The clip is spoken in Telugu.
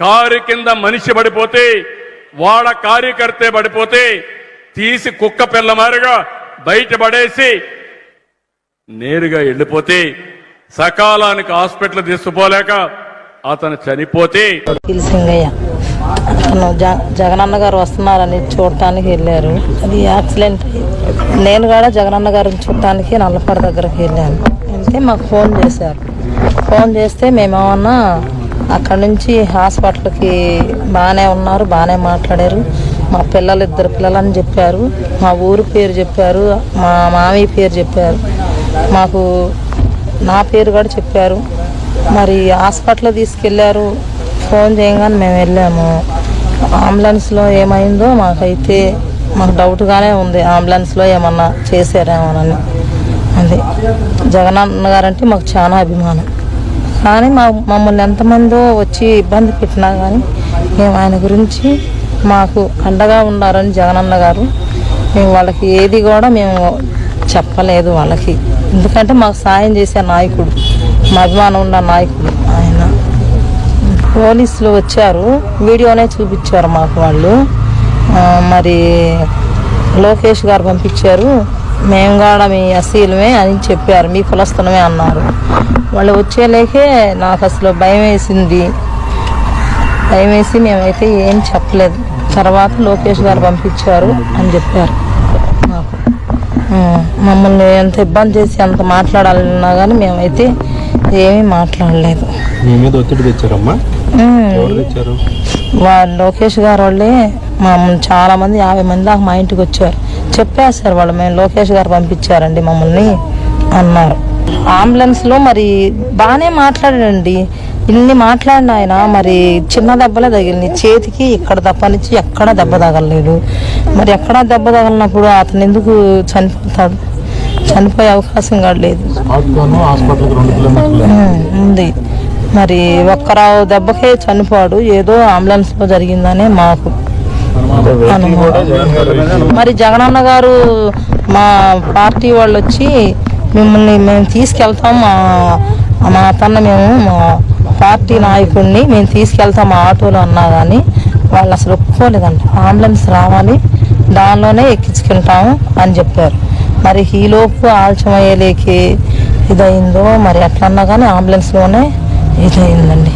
కారు కింద మనిషి పడిపోతే వాడ కార్యకర్తే పడిపోతే తీసి కుక్క పిల్లమారుగా బయటపడేసి నేరుగా వెళ్ళిపోతే సకాలానికి హాస్పిటల్ తీసుకుపోలేక అతను చనిపోతే సింగయ్య. అతను జగనన్న గారు వస్తున్నారని చూడటానికి వెళ్ళారు. అది యాక్సిడెంట్. నేను కూడా జగనన్న గారిని చూడటానికి నల్లపడ దగ్గరికి వెళ్ళాను. వెళ్తే మాకు ఫోన్ చేశారు. ఫోన్ చేస్తే మేమేమన్నా అక్కడ నుంచి హాస్పిటల్కి బాగానే ఉన్నారు బాగానే మాట్లాడారు. మా పిల్లలు ఇద్దరు పిల్లలని చెప్పారు. మా ఊరు పేరు చెప్పారు మా మామయ్య పేరు చెప్పారు. మాకు నా పేరు కూడా చెప్పారు. మరి హాస్పిటల్ తీసుకెళ్ళారు. ఫోన్ చేయగానే మేము వెళ్ళాము. అంబులెన్స్లో ఏమైందో మాకైతే మాకు డౌట్గానే ఉంది. అంబులెన్స్లో ఏమన్నా చేశారేమోనని. అది. జగనన్న గారంటే మాకు చాలా అభిమానం. కానీ మా మమ్మల్ని ఎంతమందో వచ్చి ఇబ్బంది పెట్టినా కానీ మేము ఆయన గురించి మాకు అండగా ఉన్నారని జగనన్న గారు మేము వాళ్ళకి ఏది కూడా మేము చెప్పలేదు వాళ్ళకి. ఎందుకంటే మాకు సాయం చేసే నాయకుడు మా అభిమానం ఉన్న నాయకుడు ఆయన. పోలీసులు వచ్చారు వీడియోనే చూపించారు మాకు వాళ్ళు. మరి లోకేష్ గారు పంపించారు. మేము కూడా మీ అసీలమే అని చెప్పారు. మీ కులస్తులమే అన్నారు. వాళ్ళు వచ్చేలేకే నాకు అసలు భయం వేసింది. భయం వేసి మేమైతే ఏం చెప్పలేదు. తర్వాత లోకేష్ గారు పంపించారు అని చెప్పారు. మాకు. ఆ, మమ్మల్ని ఎంత ఇబ్బంది చేసి అంత మాట్లాడాలన్నా కానీ మేమైతే ఏమీ మాట్లాడలేదు. వాళ్ళు లోకేష్ గారు వాళ్ళే మా చాలా మంది యాభై మంది దాకా మా ఇంటికి వచ్చారు. చెప్పేస్తారు వాళ్ళు మేము లోకేష్ గారు పంపించారండి మమ్మల్ని అన్నారు. అంబులెన్స్లో మరి బాగానే మాట్లాడాడండి. ఇన్ని మాట్లాడిన ఆయన మరి చిన్న దెబ్బలే తగిలినాయి. చేతికి ఇక్కడ తప్పనిచ్చి ఎక్కడ దెబ్బ తగలలేదు. మరి ఎక్కడ దెబ్బ తగలినప్పుడు అతను ఎందుకు చనిపోతాడు? చనిపోయే అవకాశం కూడా లేదు. ఉంది. మరి ఒక్కరావు దెబ్బకే చనిపోడు ఏదో అంబులెన్స్లో జరిగిందనే మాకు. మరి జగనన్న గారు మా పార్టీ వాళ్ళు వచ్చి మిమ్మల్ని మేము తీసుకెళ్తాం మా మా అతన్న మేము మా పార్టీ నాయకుడిని మేము తీసుకెళ్తాం మా ఆటోలో అన్నా కానీ వాళ్ళు అసలు ఒప్పుకోలేదంట. అంబులెన్స్ రావాలి దానిలోనే ఎక్కించుకుంటాము అని చెప్పారు. మరి ఈలోపు ఆలస్యం అయ్యేలేకి ఇదయిందో మరి ఎట్లన్నా కానీ అంబులెన్స్లోనే ఇదైందండి.